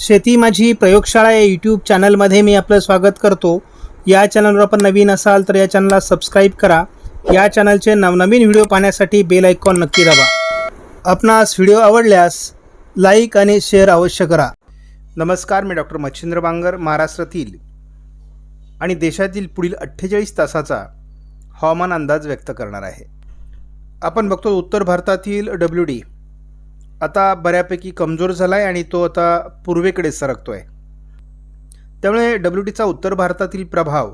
शेती माझी प्रयोगशाळा या यूट्यूब चॅनलमध्ये मी आपलं स्वागत करतो. या चॅनलवर आपण नवीन असाल तर या चॅनलला सबस्क्राईब करा. या चॅनलचे नवनवीन व्हिडिओ पाहण्यासाठी बेल आयकॉन नक्की दाबा. आपणास व्हिडिओ आवडल्यास लाईक आणि शेअर अवश्य करा. नमस्कार मी डॉक्टर मच्छिंद्र बांगर महाराष्ट्रातील आणि देशातील पुढील अठ्ठेचाळीस तासाचा हवामान अंदाज व्यक्त करणार आहे. आपण बघतो उत्तर भारतातील डब्ल्यू डी आता बऱ्यापैकी कमजोर झाला आहे आणि तो आता पूर्वेकडे सरकतो आहे त्यामुळे डब्ल्यू टीचा उत्तर भारतातील प्रभाव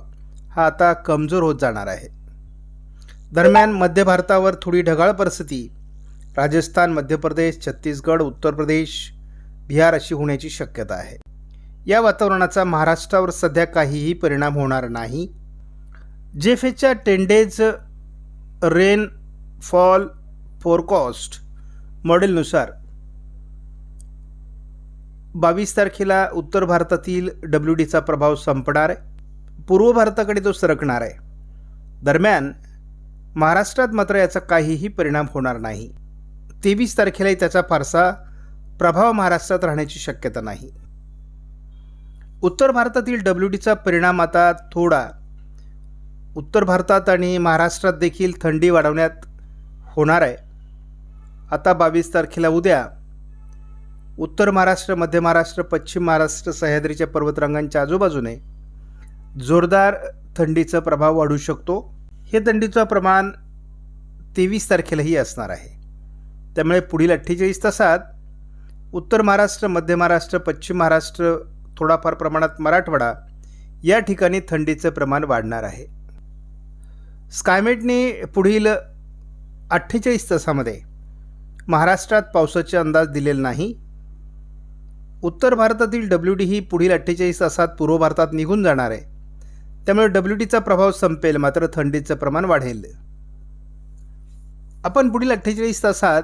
हा आता कमजोर होत जाणार आहे. दरम्यान मध्य भारतावर थोडी ढगाळ परिस्थिती राजस्थान मध्य प्रदेश छत्तीसगड उत्तर प्रदेश बिहार अशी होण्याची शक्यता आहे. या वातावरणाचा महाराष्ट्रावर सध्या काहीही परिणाम होणार नाही. जेफेच्या ten days rain fall forecast मॉडेलनुसार बावीस तारखेला उत्तर भारतातील डब्ल्यू डीचा प्रभाव संपणार आहे. पूर्व भारताकडे तो सरकणार आहे. दरम्यान महाराष्ट्रात मात्र याचा काहीही परिणाम होणार नाही. तेवीस तारखेलाही त्याचा फारसा प्रभाव महाराष्ट्रात राहण्याची शक्यता नाही. उत्तर भारतातील डब्ल्यू डीचा परिणाम आता थोडा उत्तर भारतात आणि महाराष्ट्रात देखील थंडी वाढवण्यात होणार आहे. आता बावीस तारखेला उद्या उत्तर महाराष्ट्र मध्य महाराष्ट्र पश्चिम महाराष्ट्र सह्याद्रीच्या पर्वतरांगांच्या आजूबाजूने जोरदार थंडीचा प्रभाव वाढू शकतो. हे थंडीचं प्रमाण तेवीस तारखेलाही असणार आहे. त्यामुळे पुढील अठ्ठेचाळीस तासात उत्तर महाराष्ट्र मध्य महाराष्ट्र पश्चिम महाराष्ट्र थोडाफार प्रमाणात मराठवाडा या ठिकाणी थंडीचं प्रमाण वाढणार आहे. स्कायमेटने पुढील अठ्ठेचाळीस तासामध्ये महाराष्ट्रात पावसाचे अंदाज दिलेला नाही. उत्तर भारतातील डब्ल्यू डी ही पुढील अठ्ठेचाळीस तासात पूर्व भारतात निघून जाणार आहे. त्यामुळे डब्ल्यू डीचा प्रभाव संपेल मात्र थंडीचं प्रमाण वाढेल. आपण पुढील अठ्ठेचाळीस तासात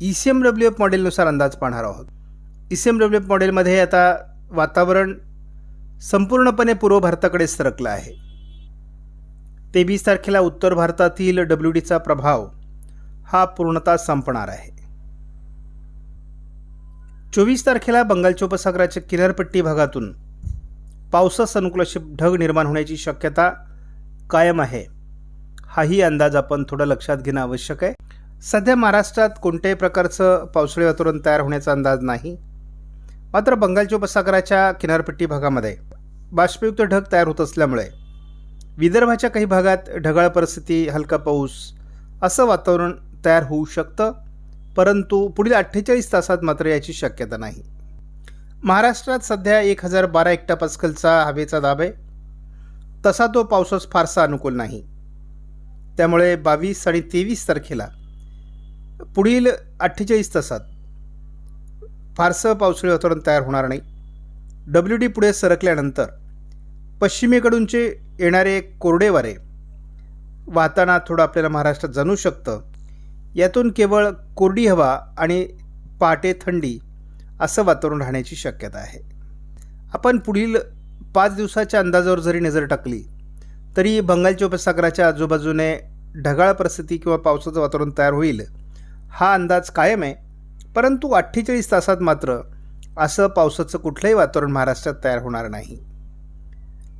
E C M W F मॉडेलनुसार अंदाज पाहणार आहोत. E C M W F मॉडेलमध्ये आता वातावरण संपूर्णपणे पूर्व भारताकडे सरकलं आहे. तेवीस तारखेला उत्तर भारतातील डब्ल्यू डीचा प्रभाव हा पूर्णतः संपणार आहे. चोवीस तारखेला बंगालच्या उपसागराच्या किनारपट्टी भागातून पावसास अनुकूल असे ढग निर्माण होण्याची शक्यता कायम आहे. हाही अंदाज आपण थोडं लक्षात घेणं आवश्यक आहे. सध्या महाराष्ट्रात कोणत्याही प्रकारचं पावसाळी वातावरण तयार होण्याचा अंदाज नाही. मात्र बंगालच्या उपसागराच्या किनारपट्टी भागामध्ये बाष्पयुक्त ढग तयार होत असल्यामुळे विदर्भाच्या काही भागात ढगाळ परिस्थिती हलका पाऊस असं वातावरण तयार होऊ शकतं परंतु पुढील अठ्ठेचाळीस तासात मात्र याची शक्यता नाही. महाराष्ट्रात सध्या एक हजार बारा एकटा पास्कलचा हवेचा दाब आहे. तसा तो पावसास फारसा अनुकूल नाही. त्यामुळे बावीस आणि तेवीस तारखेला पुढील अठ्ठेचाळीस तासात फारसं पावसाळी वातावरण तयार होणार नाही. डब्ल्यू डी पुढे सरकल्यानंतर पश्चिमेकडूनचे येणारे कोरडे वारे वाहताना थोडं आपल्याला महाराष्ट्रात जाणू शकतं. यातून केवळ कोरडी हवा आणि पहाटे थंडी असं वातावरण राहण्याची शक्यता आहे. आपण पुढील पाच दिवसाच्या अंदाजावर जरी नजर टाकली तरी बंगालच्या उपसागराच्या आजूबाजूने ढगाळ परिस्थिती किंवा पावसाचं वातावरण तयार होईल हा अंदाज कायम आहे. परंतु अठ्ठेचाळीस तासात मात्र असं पावसाचं कुठलंही वातावरण महाराष्ट्रात तयार होणार नाही.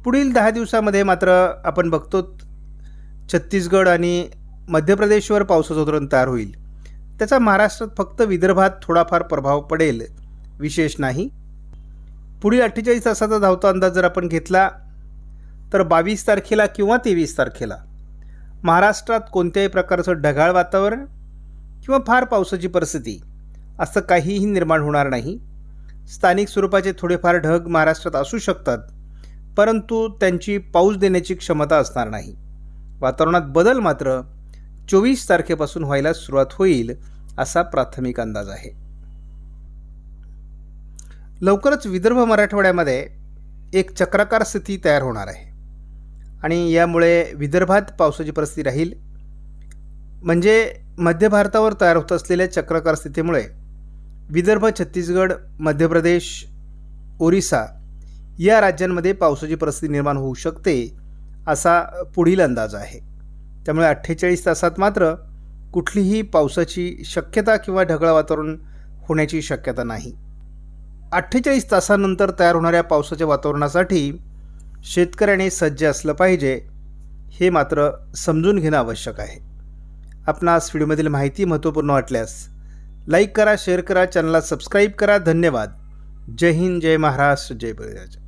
पुढील दहा दिवसामध्ये मात्र आपण बघतो छत्तीसगड आणि मध्य प्रदेशवर पावसाचं धोरण तयार होईल. त्याचा महाराष्ट्रात फक्त विदर्भात थोडाफार प्रभाव पडेल विशेष नाही. पुढील अठ्ठेचाळीस तासाचा धावता अंदाज जर आपण घेतला तर बावीस तारखेला किंवा तेवीस तारखेला महाराष्ट्रात कोणत्याही प्रकारचं ढगाळ वातावरण किंवा फार पावसाची परिस्थिती असं काहीही निर्माण होणार नाही. स्थानिक स्वरूपाचे थोडेफार ढग महाराष्ट्रात असू शकतात परंतु त्यांची पाऊस देण्याची क्षमता असणार नाही. वातावरणात बदल मात्र चोवीस तारखेपासून व्हायला सुरुवात होईल असा प्राथमिक अंदाज आहे. लवकरच विदर्भ मराठवाड्यामध्ये एक चक्राकार स्थिती तयार होणार आहे. आणि यामुळे विदर्भात पावसाची परिस्थिती राहील. म्हणजे मध्य भारतावर तयार होत असलेल्या चक्राकार स्थितीमुळे विदर्भ छत्तीसगड मध्य प्रदेश ओरिसा या राज्यांमध्ये पावसाची परिस्थिती निर्माण होऊ शकते असा पुढील अंदाज आहे. त्यामुळे अठ्ठेचाळीस तासात मात्र कुठलीही पावसाची शक्यता किंवा ढगाळ वातावरण होण्याची शक्यता नाही. अठ्ठेचाळीस तासानंतर तयार होणाऱ्या पावसाच्या वातावरणासाठी शेतकऱ्याने सज्ज असलं पाहिजे हे मात्र समजून घेणं आवश्यक आहे. आपणास व्हिडिओमधील माहिती महत्त्वपूर्ण वाटल्यास लाईक करा शेअर करा चॅनलला सबस्क्राईब करा. धन्यवाद. जय हिंद जय महाराष्ट्र जय बळीराजा.